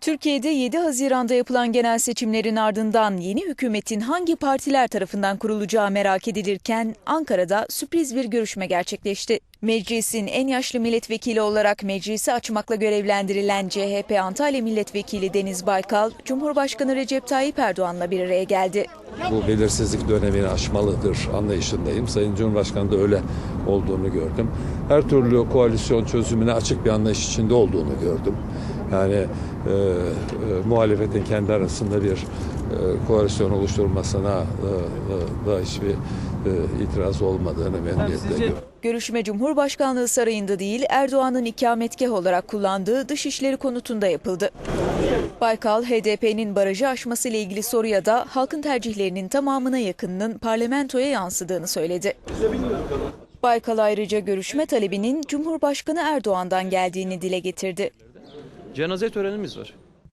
Türkiye'de 7 Haziran'da yapılan genel seçimlerin ardından yeni hükümetin hangi partiler tarafından kurulacağı merak edilirken Ankara'da sürpriz bir görüşme gerçekleşti. Meclisin en yaşlı milletvekili olarak meclisi açmakla görevlendirilen CHP Antalya Milletvekili Deniz Baykal, Cumhurbaşkanı Recep Tayyip Erdoğan'la bir araya geldi. Bu belirsizlik dönemini aşmalıdır anlayışındayım. Sayın Cumhurbaşkanı da öyle olduğunu gördüm. Her türlü koalisyon çözümüne açık bir anlayış içinde olduğunu gördüm. Yani e, e, muhalefetin kendi arasında bir e, koalisyon oluşturmasına e, e, da hiçbir e, itiraz olmadığını memnuniyetle görüyorum. Görüşme Cumhurbaşkanlığı Sarayı'nda değil Erdoğan'ın ikametgah olarak kullandığı Dışişleri konutunda yapıldı. Baykal, HDP'nin barajı aşmasıyla ilgili soruya da halkın tercihlerinin tamamına yakınının parlamentoya yansıdığını söyledi. Baykal ayrıca görüşme talebinin Cumhurbaşkanı Erdoğan'dan geldiğini dile getirdi. Cenaze törenimiz var.